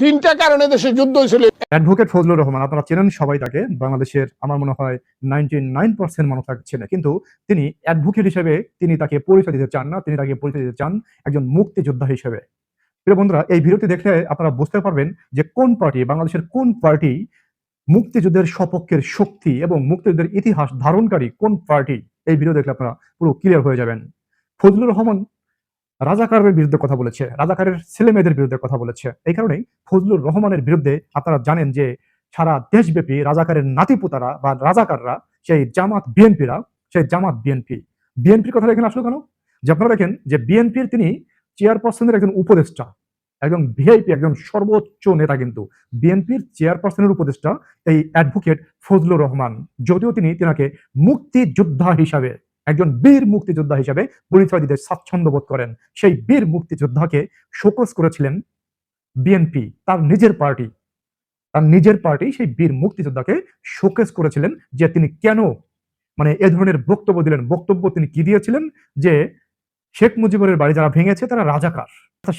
তিনটা কারণে দেশে যুদ্ধ হয়েছিল। অ্যাডভোকেট ফজলুর রহমান, আপনারা চেনেন সবাই তাকে, বাংলাদেশের আমার মনে হয় নাইনটি নাইন পার্সেন্ট মানুষ তাকে চেনে। কিন্তু তিনি অ্যাডভোকেট হিসেবে তিনি তাকে পরিচয় দিতে চান না, তিনি তাকে পরিচয় দিতে চান একজন মুক্তিযোদ্ধা হিসেবে। প্রিয় বন্ধুরা, এই ভিডিওটি দেখলে আপনারা বুঝতে পারবেন যে কোন পার্টি বাংলাদেশের কোন পার্টি মুক্তিযুদ্ধের সপক্ষের শক্তি এবং মুক্তিযুদ্ধের ইতিহাস ধারণকারী কোন পার্টি এই ভিডিও দেখলে আপনারা পুরো ক্লিয়ার হয়ে যাবেন। ফজলুর রহমান রাজাকারের বিরুদ্ধে কথা বলেছে রাজাকারের ছেলে মেয়েদের বিরুদ্ধে কথা বলেছে। এই কারণেই ফজলুর রহমানের বিরুদ্ধে আপনারা জানেন যে সারা দেশব্যাপী রাজাকারের নাতিপুতারা বা রাজাকাররা সেই জামাত বিএনপিরা, সেই জামাত বিএনপি। বিএনপির কথা এখানে আসলো কেন? যে আপনারা দেখেন যে বিএনপির তিনি চেয়ারপারসনের একজন উপদেষ্টা, একজন ভিআইপি, একজন সর্বোচ্চ নেতা কিন্তু। বিএনপির চেয়ারপারসনের উপদেষ্টা, এই অ্যাডভোকেট ফজলুর রহমান। যদিও তিনি তেনাকে মুক্তিযোদ্ধা হিসাবে একজন বীর মুক্তিযোদ্ধা হিসাবে পরিচয় দিতে স্বাচ্ছন্দ্য বোধ করেন। সেই বীর মুক্তিযোদ্ধাকে শোকস করেছিলেন বিএনপি তার নিজের পার্টি। তার নিজের পার্টি সেই বীর মুক্তিযোদ্ধাকে শোকেস করেছিলেন যে তিনি কেন মানে এ ধরনের বক্তব্য দিলেন। বক্তব্য তিনি কি দিয়েছিলেন? যে শেখ মুজিবুরের বাড়ি যারা ভেঙেছে তারা রাজাকার।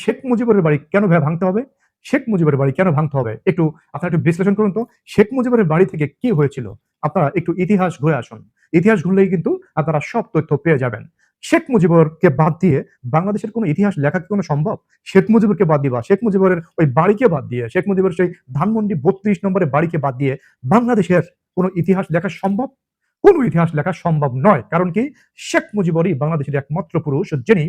শেখ মুজিবুরের বাড়ি কেন ভাঙতে হবে? শেখ মুজিবুরের বাড়ি কেন ভাঙতে হবে? একটু আপনারা একটু বিশ্লেষণ করুন তো। শেখ মুজিবুরের বাড়ি থেকে কি হয়েছিল? আপনারা একটু ইতিহাস ঘুরে আসুন। ইতিহাস ঘুরলেই কিন্তু আপনারা সব তথ্য পেয়ে যাবেন। শেখ মুজিবুরকে বাদ দিয়ে বাংলাদেশের কোনো ইতিহাস লেখা কি কোনো সম্ভব? শেখ মুজিবুরকে বাদ দিবা শেখ মুজিবুরের ওই বাড়িকে বাদ দিয়ে, শেখ মুজিবুর সেই ধানমন্ডি বত্রিশ নম্বরের বাড়িকে বাদ দিয়ে বাংলাদেশের কোনো ইতিহাস লেখা সম্ভব? কোনো ইতিহাস লেখা সম্ভব নয়। কারণ কি? শেখ মুজিবরই বাংলাদেশের একমাত্র পুরুষ যিনি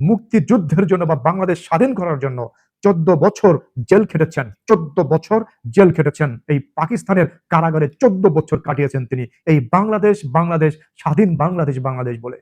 মুক্তিযুদ্ধের জন্য বা বাংলাদেশ স্বাধীন করার জন্য চোদ্দ বছর জেল খেটেছেন, চোদ্দ বছর জেল খেটেছেন। এই পাকিস্তানের কারাগারে চোদ্দ বছর কাটিয়েছেন তিনি। এই বাংলাদেশ বাংলাদেশ, স্বাধীন বাংলাদেশ বাংলাদেশ বলে।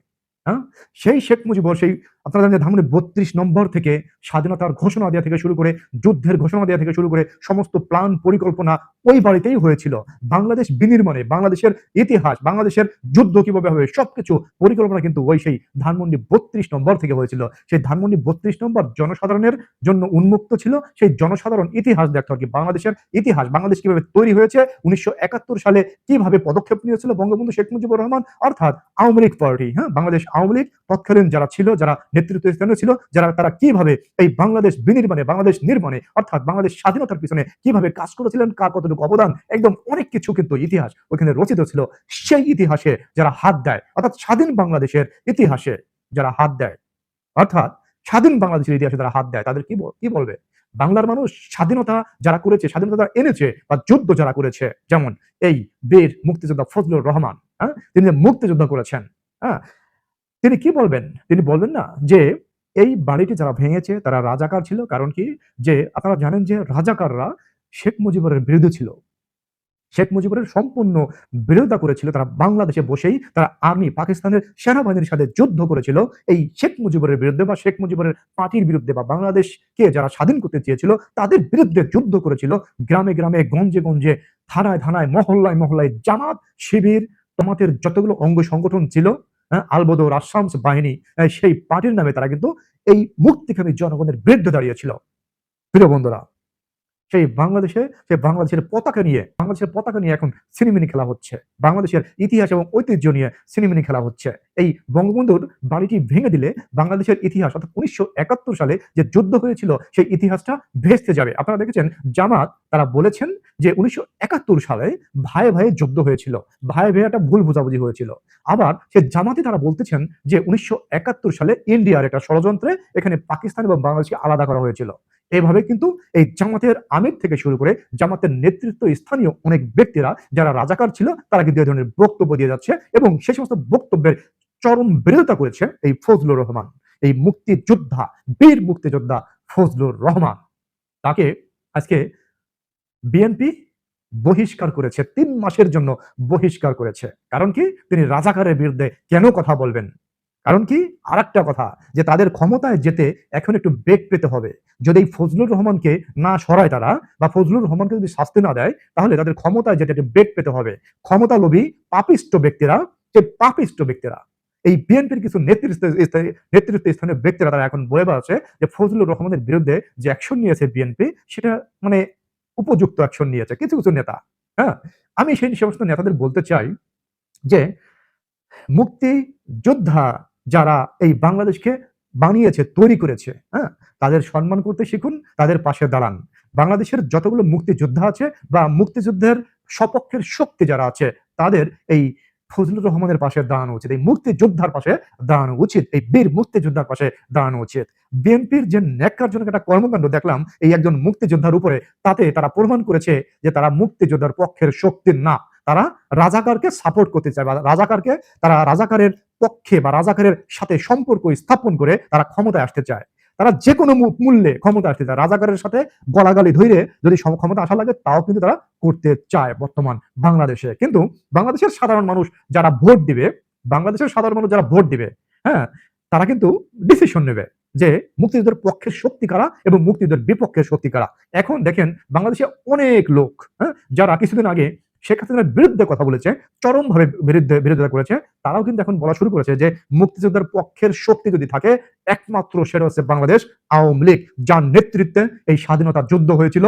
হ্যাঁ? সেই শেখ মুজিবুর, সেই আপনারা জানেন যে ধানমন্ডি বত্রিশ নম্বর থেকে স্বাধীনতার ঘোষণা দেওয়া থেকে শুরু করে যুদ্ধের ঘোষণা দেওয়া থেকে শুরু করে সমস্ত প্ল্যান পরিকল্পনা ওই বাড়িতেই হয়েছিল। বাংলাদেশ বিনির্মাণে, বাংলাদেশের ইতিহাস, বাংলাদেশের যুদ্ধ কীভাবে হবে, সবকিছু পরিকল্পনা কিন্তু ওই সেই ধানমন্ডি বত্রিশ নম্বর থেকে হয়েছিল। সেই ধানমন্ডি বত্রিশ নম্বর জনসাধারণের জন্য উন্মুক্ত ছিল। সেই জনসাধারণ ইতিহাস দেখতো আর কি বাংলাদেশের ইতিহাস, বাংলাদেশ কীভাবে তৈরি হয়েছে, উনিশশো একাত্তর সালে কীভাবে পদক্ষেপ নিয়েছিল বঙ্গবন্ধু শেখ মুজিবুর রহমান, অর্থাৎ আওয়ামী লীগ পার্টি হ্যাঁ? বাংলাদেশ আওয়ামী লীগ তৎকালীন যারা ছিল, যারা নেতৃত্ব স্থানে ছিল, যারা, তারা কীভাবে এই বাংলাদেশ বিনির্মাণে, বাংলাদেশ নির্মাণে, অর্থাৎ বাংলাদেশ স্বাধীনতার পিছনে কীভাবে কাজ করেছিলেন, কার কতটুকু অবদান, একদম অনেক কিছু কিন্তু ইতিহাস ওখানে রচিত ছিল। সেই ইতিহাসে যারা হাত দেয়, অর্থাৎ স্বাধীন বাংলাদেশের ইতিহাসে যারা হাত দেয়, অর্থাৎ স্বাধীন বাংলাদেশের ইতিহাসে যারা হাত দেয়, তাদের কি কি বলবে? বাংলার মানুষ স্বাধীনতা যারা করেছে, স্বাধীনতা এনেছে বা যুদ্ধ যারা করেছে, যেমন এই বীর মুক্তিযোদ্ধা ফজলুর রহমান হ্যাঁ? তিনি মুক্তিযুদ্ধ করেছেন হ্যাঁ? তিনি কি বলবেন? তিনি বলবেন না যে, এই বাড়িটি যারা ভেঙেছে তারা রাজাকার ছিল। কারণ কি? যে, আপনারা জানেন যে, রাজাকাররা শেখ মুজিবুরের বিরুদ্ধে ছিল। শেখ মুজিবুরের সম্পূর্ণ বিরোধিতা করেছিল। তারা বাংলাদেশে বসেই তারা আর্মি, পাকিস্তানের সেনাবাহিনীর সাথে যুদ্ধ করেছিল। এই শেখ মুজিবুরের বিরুদ্ধে বা শেখ মুজিবুরের পার্টির বিরুদ্ধে বা বাংলাদেশকে যারা স্বাধীন করতে চেয়েছিল, তাদের বিরুদ্ধে যুদ্ধ করেছিল। গ্রামে গ্রামে, গঞ্জে গঞ্জে, থানায় থানায়, মহল্লায় মহল্লায় জামাত, শিবির তোমাদের যতগুলো অঙ্গ সংগঠন ছিল আলবদর আসামস বাহিনী সেই পার্টির নামে তারা কিন্তু এই মুক্তিকামী জনগণের বিরুদ্ধে দাঁড়িয়েছিল। প্রিয় বন্ধুরা সেই বাংলাদেশে, সেই বাংলাদেশের পতাকা নিয়ে, বাংলাদেশের পতাকা নিয়ে এখন সিনেমিনি খেলা হচ্ছে। বাংলাদেশের ইতিহাস এবং ঐতিহ্য নিয়ে সিনেমিনি খেলা হচ্ছে। এই বঙ্গবন্ধুর বাড়িটি ভেঙে দিলে বাংলাদেশের ইতিহাস, অর্থাৎ উনিশশো একাত্তর সালে যে যুদ্ধ হয়েছিল, সেই ইতিহাসটা ভেস্তে যাবে। আপনারা দেখেছেন, জামাত তারা বলেছেন যে উনিশশো একাত্তর সালে ভাই ভাইয়ে যুদ্ধ হয়েছিল। ভাই ভাই একটা ভুল বোঝাবুঝি হয়েছিল। আবার সে জামাতে তারা বলতেছেন যে উনিশশো একাত্তর সালে ইন্ডিয়ার একটা ষড়যন্ত্রে এখানে পাকিস্তান এবং বাংলাদেশকে আলাদা করা হয়েছিল। এইভাবে কিন্তু এই জামাতের আমির থেকে শুরু করে জামাতের নেতৃত্ব স্থানীয় অনেক ব্যক্তিরা যারা রাজাকার ছিল, তারা কিন্তু এই ধরনের বক্তব্য দিয়ে যাচ্ছে এবং সে সমস্ত বক্তব্যের চরম বিরোধিতা করেছে এই ফজলুর রহমান, এই মুক্তিযোদ্ধা, বীর মুক্তিযোদ্ধা ফজলুর রহমান। তাকে আজকে বিএনপি বহিষ্কার করেছে, তিন মাসের জন্য বহিষ্কার করেছে। কারণ কি? তিনি রাজাকারের বিরুদ্ধে কেন কথা বলবেন? কারণ কি? আর একটা কথা, যে তাদের ক্ষমতায় যেতে এখন একটু বেগ পেতে হবে। যদি এই ফজলুর রহমানকে না সরায় তারা, বা ফজলুর রহমানকে যদি শাস্তি না দেয়, তাহলে তাদের ক্ষমতায় যেতে একটু বেগ পেতে হবে। ক্ষমতা লোভী পাপিষ্ট ব্যক্তিরা, যে পাপিষ্ট ব্যক্তিরা, এই বিএনপির কিছু নেতৃত্ব নেতৃত্ব স্থানীয় ব্যক্তিরা তারা এখন বলে বেড়াচ্ছে যে ফজলুর রহমানের বিরুদ্ধে যে অ্যাকশন নিয়েছে বিএনপি, সেটা মানে উপযুক্ত অ্যাকশন নিয়েছে কিছু কিছু নেতা। হ্যাঁ? আমি সেই সমস্ত নেতাদের বলতে চাই যে মুক্তি যোদ্ধা যারা এই বাংলাদেশকে বানিয়েছে, তৈরি করেছে হ্যাঁ? তাদের সম্মান করতে শিখুন, তাদের পাশে দাঁড়ান। বাংলাদেশের যতগুলো মুক্তিযোদ্ধা আছে বা মুক্তিযুদ্ধের সপক্ষের শক্তি যারা আছে, তাদের এই ফজলুর রহমানের পাশে দাঁড়ানো উচিত, এই মুক্তিযোদ্ধার পাশে দাঁড়ানো উচিত, এই বীর মুক্তিযোদ্ধার পাশে দাঁড়ানো উচিত। বিএনপির যে ন্যাক্কারজনক একটা কর্মকাণ্ড দেখলাম, এই একজন মুক্তিযোদ্ধার উপরে, তাতে তারা প্রমাণ করেছে যে তারা মুক্তিযোদ্ধার পক্ষের শক্তি না। তারা রাজাকারকে সাপোর্ট করতে চায় বা রাজাকারকে তারা রাজাকারের পক্ষে বা রাজাকারের সাথে সম্পর্ক স্থাপন করে তারা ক্ষমতায় আসতে চায়। তারা যে কোনো মূল্যে ক্ষমতা আসতে চায়। রাজাকারের সাথে গলাগালি ধরে যদি ক্ষমতা আসা লাগে, তাও কিন্তু তারা করতে চায় বর্তমান বাংলাদেশে। কিন্তু বাংলাদেশের সাধারণ মানুষ যারা ভোট দিবে, বাংলাদেশের সাধারণ মানুষ যারা ভোট দিবে হ্যাঁ তারা কিন্তু ডিসিশন নেবে যে মুক্তিযুদ্ধের পক্ষের শক্তি কারা এবং মুক্তিযুদ্ধের বিপক্ষের শক্তি কারা। এখন দেখেন বাংলাদেশে অনেক লোক হ্যাঁ যারা কিছুদিন আগে শেখ হাসিনার বিরুদ্ধে কথা বলেছে, চরমভাবে বিরুদ্ধে, বিরোধিতা করেছে। তারাও কিন্তু এখন বলা শুরু করেছে যে মুক্তিযোদ্ধার পক্ষের শক্তি যদি থাকে, একমাত্র সেটা হচ্ছে বাংলাদেশ আওয়ামী লীগ, যার নেতৃত্বে এই স্বাধীনতা যুদ্ধ হয়েছিল।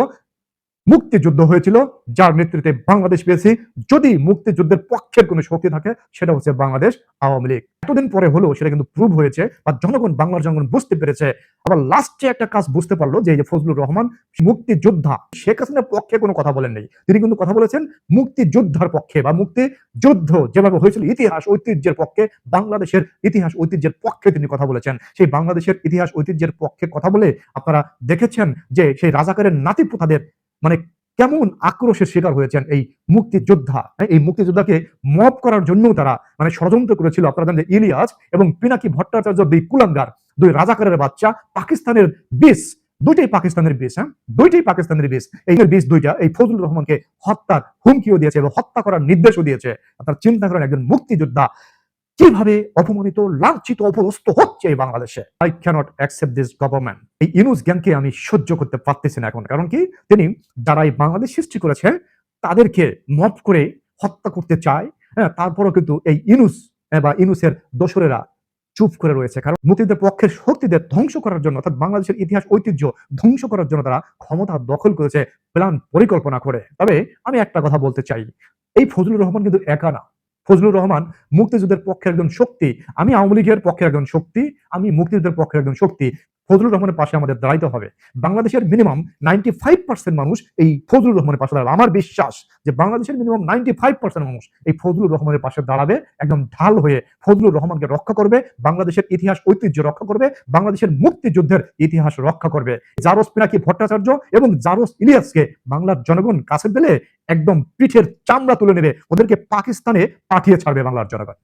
মুক্তিযুদ্ধ হয়েছিল, যার নেতৃত্বে বাংলাদেশ পেয়েছি। যদি মুক্তিযুদ্ধের পক্ষের কোনো শক্তি থাকে, সেটা হচ্ছে বাংলাদেশ আওয়ামী লীগ। এতদিন পরে হলেও সেটা কিন্তু প্রুভ হয়েছে বা জনগণ, বাংলার জনগণ বুঝতে পেরেছে। আবার লাস্টে একটা কাজ বুঝতে পারল যে ফজলুর রহমান, মুক্তিযোদ্ধা, শেখ হাসিনার পক্ষে কোনো কথা বলেন নেই তিনি কিন্তু কথা বলেছেন মুক্তিযোদ্ধার পক্ষে বা মুক্তি যুদ্ধ যেভাবে হয়েছিল ইতিহাস ঐতিহ্যের পক্ষে, বাংলাদেশের ইতিহাস ঐতিহ্যের পক্ষে তিনি কথা বলেছেন। সেই বাংলাদেশের ইতিহাস ঐতিহ্যের পক্ষে কথা বলে আপনারা দেখেছেন যে সেই রাজাকারের নাতিপুতাদের মানে কেমন আক্রোশের শিকার হয়েছেন এই মুক্তিযোদ্ধা? হ্যাঁ, এই মুক্তিযোদ্ধাকে মব করার জন্য তারা মানে ষড়যন্ত্র করেছিল। আপনারা জানেন ইলিয়াস এবং পিনাকি ভট্টাচার্য দুই কুলাঙ্গার দুই রাজাকারের বাচ্চা পাকিস্তানের বিষ দুইটাই পাকিস্তানের বিষ হ্যাঁ দুইটাই পাকিস্তানের বিষ। এই বিষ দুইটা এই ফজলুর রহমানকে হত্যার হুমকিও দিয়েছে এবং হত্যা করার নির্দেশও দিয়েছে। আপনারা চিন্তা করেন একজন মুক্তিযোদ্ধা কীভাবে অপমানিত লাঞ্ছিত অপদস্থ হচ্ছে এই বাংলাদেশে? I can't accept this government এই ইনুস জ্ঞানকে আমি সহ্য করতে পারতেছি না এখন। কারণ কি? তিনি যারা এই বাংলাদেশ সৃষ্টি করেছে তাদেরকে মপ করে হত্যা করতে চায়। হ্যাঁ তারপরও কিন্তু এই ইনুস হ্যাঁ, বা ইনুসের দোসরেরা চুপ করে রয়েছে। কারণ মুক্তিদের পক্ষের শক্তিদের ধ্বংস করার জন্য অর্থাৎ বাংলাদেশের ইতিহাস ঐতিহ্য ধ্বংস করার জন্য তারা ক্ষমতা দখল করেছে প্ল্যান পরিকল্পনা করে। তবে আমি একটা কথা বলতে চাই। এই ফজলুর রহমান কিন্তু একা না। ফজলুর রহমান মুক্তিযুদ্ধের পক্ষে একজন শক্তি, আমি আওয়ামী লীগের পক্ষে একজন শক্তি, আমি মুক্তিযুদ্ধের পক্ষে একজন শক্তি। ফজলুর রহমানের পাশে আমাদের দাঁড়াইতে হবে। বাংলাদেশের মিনিমাম নাইনটি ফাইভ পার্সেন্ট মানুষ এই ফজলুর রহমানের পাশে দাঁড়াবে। আমার বিশ্বাস যে বাংলাদেশের মিনিমাম নাইনটি ফাইভ পার্সেন্ট মানুষ এই ফজলুর রহমানের পাশে দাঁড়াবে, একদম ঢাল হয়ে ফজলুর রহমানকে রক্ষা করবে, বাংলাদেশের ইতিহাস ঐতিহ্য রক্ষা করবে, বাংলাদেশের মুক্তিযুদ্ধের ইতিহাস রক্ষা করবে। জারস পিনাকি ভট্টাচার্য এবং জারস ইলিয়াসকে বাংলার জনগণ কাছে পেলে একদম পিঠের চামড়া তুলে নেবে, ওদেরকে পাকিস্তানে পাঠিয়ে ছাড়বে বাংলার জনগণ।